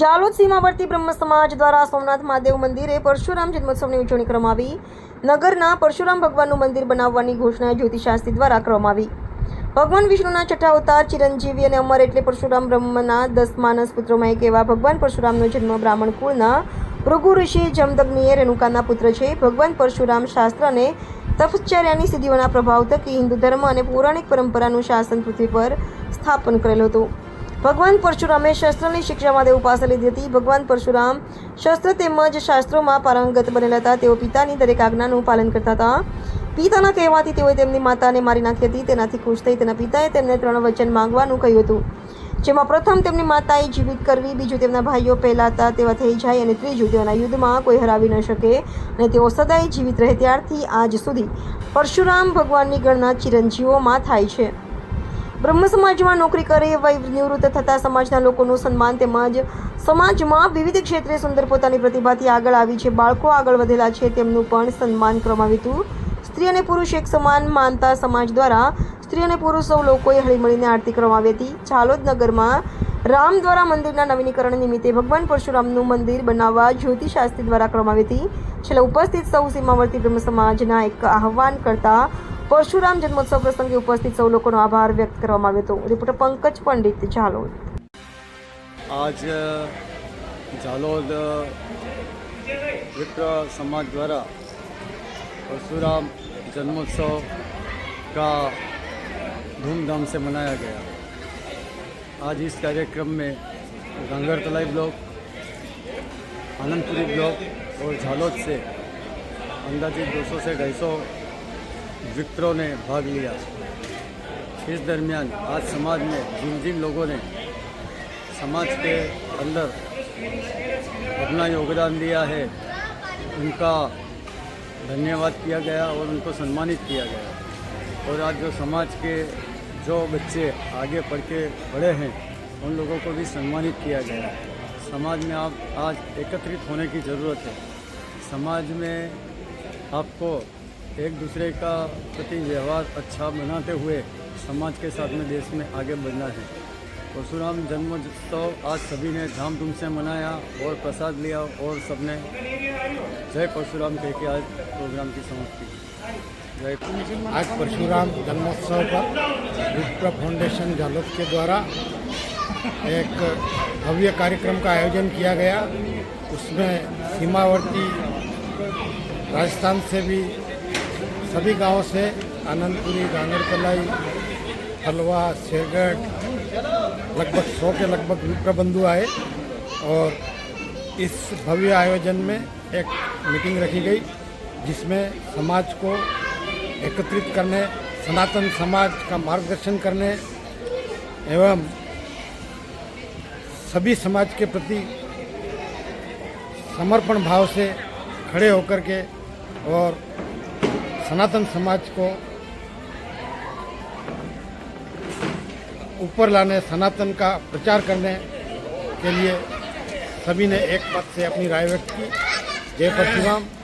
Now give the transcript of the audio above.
જાલોદ સીમાવર્તી બ્રહ્મ સમાજ દ્વારા સોમનાથ મહાદેવ મંદિરે પરશુરામ જન્મોત્સવની ઉજવણી કરવામાં આવી નગરના પરશુરામ ભગવાનનું મંદિર બનાવવાની ઘોષણા જ્યોતિષાસ્ત્રી દ્વારા કરવામાં આવી ભગવાન વિષ્ણુના છઠ્ઠા અવતાર ચિરંજીવી અને અમર એટલે પરશુરામ બ્રહ્મના દસ માનસ પુત્રોમાં એક એવા ભગવાન પરશુરામનો જન્મ બ્રાહ્મણ કુળના ભૃગુ ઋષિ જમદગ્નિએ રેણુકાના પુત્ર છે ભગવાન પરશુરામ શાસ્ત્ર અને તપશ્ચર્યાની સિદ્ધિઓના પ્રભાવ થકી હિન્દુ ધર્મ અને પૌરાણિક પરંપરાનું શાસન પૃથ્વી પર સ્થાપન કરેલું હતું ભગવાન પરશુરામે શસ્ત્રની શિક્ષા મહાદેવ પાસે લીધી હતી ભગવાન પરશુરામ શસ્ત્ર તેમજ શાસ્ત્રોમાં પારંગત બનેલા હતા તેઓ પિતાની દરેક આજ્ઞાનું પાલન કરતા હતા પિતાના કહેવાથી તેઓએ તેમની માતાને મારી નાખી હતી તેનાથી ખુશ થઈ તેના પિતાએ તેમને ત્રણ વચન માંગવાનું કહ્યું હતું જેમાં પ્રથમ તેમની માતાએ જીવિત કરવી બીજું તેમના ભાઈઓ પહેલાં હતા તેવા થઈ જાય અને ત્રીજું તેઓના યુદ્ધમાં કોઈ હરાવી ન શકે અને તેઓ સદાય જીવિત રહે ત્યારથી આજ સુધી પરશુરામ ભગવાનની ગણના ચિરંજીવોમાં થાય છે બ્રહ્મ સમાજમાં નોકરી કરે વય નિવૃત્ત થતા સમાજના લોકોનું સન્માન તેમજ સમાજમાં વિવિધ ક્ષેત્રે સુંદર પોતાની પ્રતિભાથી આગળ આવી છે બાળકો આગળ વધેલા છે તેમનું પણ સન્માન કરવામાં આવ્યું હતું સ્ત્રી અને પુરુષ એક સમાન માનતા સમાજ દ્વારા સ્ત્રી અને પુરુષ સૌ લોકોએ હળીમળીને આરતી કરવામાં આવી હતી ચાલોદ નગરમાં રામ દ્વારા મંદિરના નવીનીકરણ નિમિત્તે ભગવાન પરશુરામનું મંદિર બનાવવા જ્યોતિશાસ્ત્રી દ્વારા કરવામાં આવી હતી છેલ્લા ઉપસ્થિત સૌ સીમાવર્તી બ્રહ્મ સમાજના એક આહવાન કરતા परशुराम जन्म उत्सव प्रसंगी उपस्थित સૌલોકોનો આભાર વ્યક્ત કરવામાં येतो रिपोर्टर पंकज पंडित ઝાલોદ આજ ઝાલોદ મિત્ર સમાજ દ્વારા પરશુરામ જન્મદિવસો કા ધૂમધામ સે મનાયા ગયા આજ ઇસ કાર્યક્રમ મેં રંગરતલાઈ બ્લોગ હાલનપુરી બ્લોગ ઓર ઝાલોદ સે અંદાજે 200 થી 250 विक्रों ने भाग लिया इस दरमियान आज समाज में जिन जिन लोगों ने समाज के अंदर अपना योगदान दिया है उनका धन्यवाद किया गया और उनको सम्मानित किया गया और आज जो समाज के जो बच्चे आगे पढ़ के बड़े हैं उन लोगों को भी सम्मानित किया गया समाज में आप आज एकत्रित होने की ज़रूरत है समाज में आपको एक दूसरे का प्रति व्यवहार अच्छा बनाते हुए समाज के साथ में देश में आगे बढ़ना है परशुराम जन्मोत्सव आज सभी ने धूम से मनाया और प्रसाद लिया और सबने जय परशुराम कह के आज प्रोग्राम की समाप्ति आज परशुराम जन्मोत्सव पर विप्र फाउंडेशन जालोक के द्वारा एक भव्य कार्यक्रम का आयोजन किया गया उसमें सीमावर्ती राजस्थान से भी सभी गांवों से आनंदपुरी कलाई हलवा शेरगढ़ लगभग सौ के लगभग प्रबंधु आए और इस भव्य आयोजन में एक मीटिंग रखी गई जिसमें समाज को एकत्रित करने सनातन समाज का मार्गदर्शन करने एवं सभी समाज के प्रति समर्पण भाव से खड़े होकर के और सनातन समाज को ऊपर लाने सनातन का प्रचार करने के लिए सभी ने एक पद से अपनी राय व्यक्त की जय परशुराम